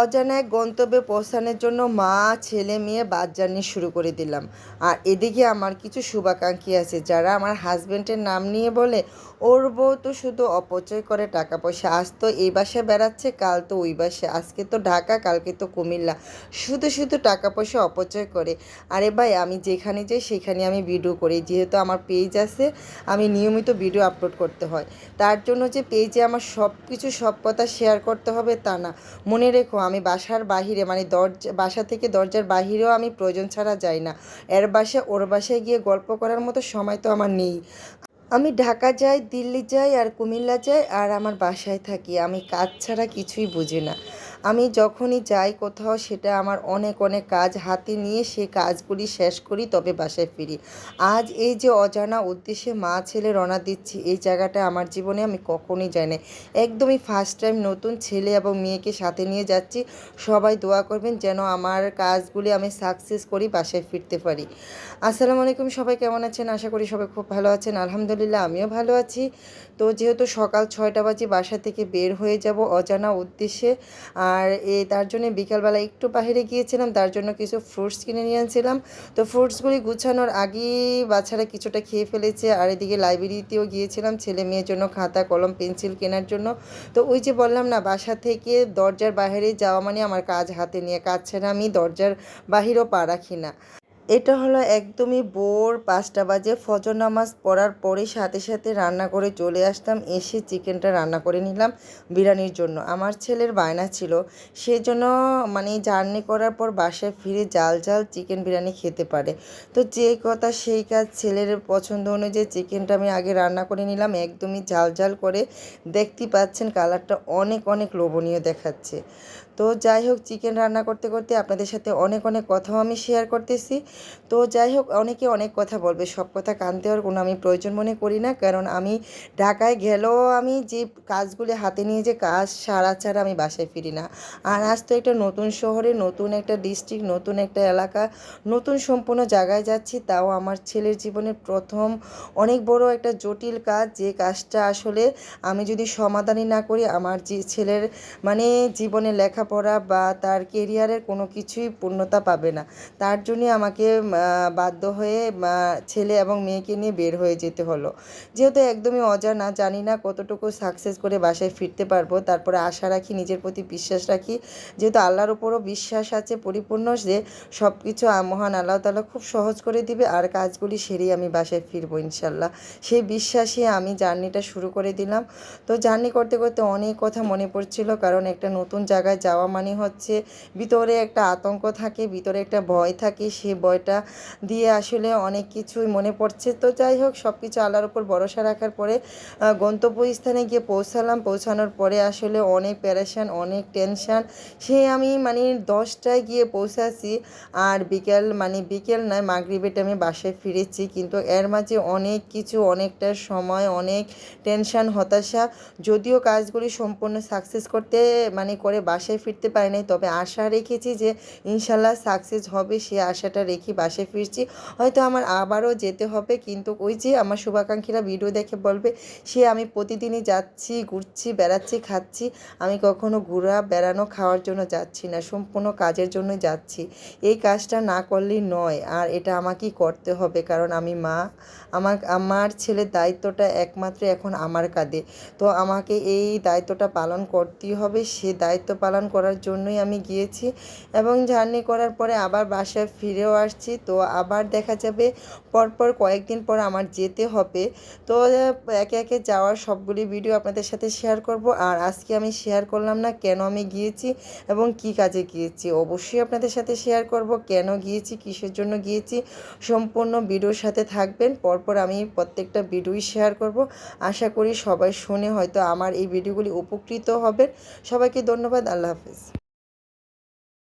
অজানা এক গন্তব্যে পৌঁছানোর জন্য মা, ছেলে, মেয়ে বাস জার্নি শুরু করে দিলাম। আর এদিকে আমার কিছু শুভাকাঙ্ক্ষী আছে যারা আমার হাজব্যান্ডের নাম নিয়ে বলে, ওর বউ তো শুধু অপচয় করে টাকা পয়সা আজ তো এই বাসায় বেড়াচ্ছে, কাল তো ওই বাসে, আজকে তো ঢাকা, কালকে তো কুমিল্লা। শুধু শুধু টাকা পয়সা অপচয় করে। আরে ভাই, আমি যেখানে যাই, সেখানে আমি ভিডিও করি। যেহেতু আমার পেজ আছে, আমি নিয়মিত ভিডিও আপলোড করতে হয়। তার জন্য যে পেজে আমার সব কিছু সব কথা শেয়ার করতে হবে তা না। মনে রেখো আমি বাসার বাহিরে মানে দরজা, বাসা থেকে দরজার বাহিরেও আমি প্রয়োজন ছাড়া যাই না। এর বাসা, ওর বাসায় গিয়ে গল্প করার মতো সময় তো আমার নেই। আমি ঢাকা যাই, দিল্লি যাই আর কুমিল্লা যাই আর আমার বাসায় থাকি। আমি কাজ ছাড়া কিছুই বুঝি না। আমি যখনই যাই কোথাও, সেটা আমার অনেক অনেক কাজ হাতে নিয়ে সে কাজগুলি শেষ করি, তবে বাসায় ফিরি। আজ এই যে অজানা উদ্দেশ্যে মা ছেলে রওনা দিচ্ছি, এই জায়গাটা আমার জীবনে আমি কখনোই যাই না একদমই ফার্স্ট টাইম নতুন ছেলে এবং মেয়েকে সাথে নিয়ে যাচ্ছি। সবাই দোয়া করবেন যেন আমার কাজগুলি আমি সাকসেস করি, বাসায় ফিরতে পারি। আসসালামু আলাইকুম, সবাই কেমন আছেন? আশা করি সবাই খুব ভালো আছেন। আলহামদুলিল্লাহ, আমিও ভালো আছি। তো যেহেতু সকাল ছয়টা বাজে বাসা থেকে বের হয়ে যাব অজানা উদ্দেশ্যে আর এ, তার জন্য বিকালবেলা একটু বাইরে গিয়েছিলাম, তার জন্য কিছু ফ্রুটস কিনে নিয়ে আনছিলাম। তো ফ্রুটসগুলি গুছানোর আগেই বাচ্চারা কিছুটা খেয়ে ফেলেছে, আর এদিকে লাইব্রেরিতেও গিয়েছিলাম, ছেলে মেয়ের জন্য খাতা, কলম পেন্সিল কেনার জন্য। তো ওই যে বললাম না, বাসা থেকে দরজার বাইরে যাওয়া মানে আমার কাজ হাতে নিয়ে, কাজ ছাড়া আমি দরজার বাহিরও পা রাখি না। এটা হলো একদমই ভোর পাঁচটা বাজে, ফজর নামাজ পড়ার পরে সাথে সাথে রান্না করে চলে আসতাম, এসে চিকেনটা রান্না করে নিলাম বিরিয়ানির জন্য। আমার ছেলের বায়না ছিল সেজন্য মানে জার্নি করার পর বাসায় ফিরে জাল জাল চিকেন বিরিয়ানি খেতে পারে। তো যে কথা সেই কাজ ছেলের পছন্দ অনুযায়ী চিকেনটা আমি আগে রান্না করে নিলাম, একদমই ঝাল ঝাল করে। দেখতেই পাচ্ছেন কালারটা অনেক অনেক লোভনীয় দেখাচ্ছে। তো যাই হোক, চিকেন রান্না করতে করতে আপনাদের সাথে অনেক অনেক কথাও আমি শেয়ার করতেছি। তো যাই হোক, অনেকে অনেক কথা বলবে। সব কথা কান দেওয়ার কোনো আমি প্রয়োজন মনে করি না, কারণ আমি ঢাকায় গেলেও আমি যে কাজগুলি হাতে নিয়ে যে কাজ, সারা ছাড়া আমি বাসায় ফিরি না। আর আজ তো একটা নতুন শহরে, নতুন একটা ডিস্ট্রিক্ট নতুন একটা এলাকা, নতুন সম্পূর্ণ জায়গায় যাচ্ছি, তাও আমার ছেলের জীবনের প্রথম অনেক বড় একটা জটিল কাজ। যে কাজটা আসলে আমি যদি সমাধানই না করি, আমার যে ছেলের মানে জীবনে লেখাপড়া বা তার কেরিয়ারের কোনো কিছুই পূর্ণতা পাবে না। তার জন্যই আমাকে বাধ্য হয়ে ছেলে এবং মেয়েকে নিয়ে বের হয়ে যেতে হলো। যেহেতু একদমই অজানা, জানি না কতটুকু সাকসেস করে বাসায় ফিরতে পারব। তারপরে আশা রাখি, নিজের প্রতি বিশ্বাস রাখি। যেহেতু আল্লাহর ওপরও বিশ্বাস আছে, পরিপূর্ণ যে সব কিছু মহান আল্লাহ তালা খুব সহজ করে দিবে আর কাজগুলি সেরেই আমি বাসায় ফিরবো ইনশাল্লাহ সেই বিশ্বাসে আমি জার্নিটা শুরু করে দিলাম। তো জার্নি করতে করতে অনেক কথা মনে পড়ছিল, কারণ একটা নতুন জায়গায় যাওয়া মানে হচ্ছে ভিতরে একটা আতঙ্ক থাকে, ভিতরে একটা ভয় থাকে। সে ভয়টা দিয়ে আসলে অনেক কিছুই মনে পড়ছে। তো যাই হোক সব কিছু আল্লাহর উপর ভরসা রাখার পরে গন্তব্যস্থানে গিয়ে পৌঁছালাম। পৌঁছানোর পরে আসলে অনেক প্যারেশান, অনেক টেনশান। সে আমি মানে দশটায় গিয়ে পৌঁছাছি আর বিকেল মানে বিকেল নয়, মাগরিবের আমি বাসায় ফিরেছি। কিন্তু এর মাঝে অনেক কিছু, অনেকটা সময়, অনেক টেনশান, হতাশা। যদিও কাজগুলি সম্পূর্ণ সাকসেস করতে মানে করে বাসায় ফিরতে পারি নাই তবে আশা রেখেছি যে ইনশাল্লাহ সাকসেস হবে, সে আশাটা রেখে বাসায় ফিরছি। হয়তো আমার আবারও যেতে হবে, কিন্তু ওই যে আমার শুভাকাঙ্ক্ষীরা ভিডিও দেখে বলবে, সে আমি প্রতিদিনই যাচ্ছি, ঘুরছি, বেড়াচ্ছি, খাচ্ছি। আমি কখনো ঘোরা, বেড়ানো, খাওয়ার জন্য যাচ্ছি না, সম্পূর্ণ কাজের জন্য যাচ্ছি। এই কাজটা না করলেই নয়, আর এটা আমাকেই করতে হবে, কারণ আমি মা। আমার আমার ছেলের দায়িত্বটা একমাত্র এখন আমার কাঁধে। তো আমাকে এই দায়িত্বটা পালন করতেই হবে, সে দায়িত্ব পালন করার জন্যই আমি গিয়েছি এবং জার্নি করার পরে আবার বাসায় ফিরেও আসছি, তো আবার দেখা যাবে পরপর কয়েকদিন পর আমার যেতে হবে। তো একে একে যাওয়ার সবগুলি ভিডিও আপনাদের সাথে শেয়ার করব। আর আজকে আমি শেয়ার করলাম না কেন আমি গিয়েছি এবং কি কাজে গিয়েছি। অবশ্যই আপনাদের সাথে শেয়ার করব, কেন গিয়েছি, কিসের জন্য গিয়েছি। সম্পূর্ণ ভিডিওর সাথে থাকবেন, পরপর আমি প্রত্যেকটা ভিডিওই শেয়ার করব। আশা করি সবাই শুনে হয়তো আমার এই ভিডিওগুলি উপকৃত হবেন। সবাইকে ধন্যবাদ, আল্লাহ হাফিজ।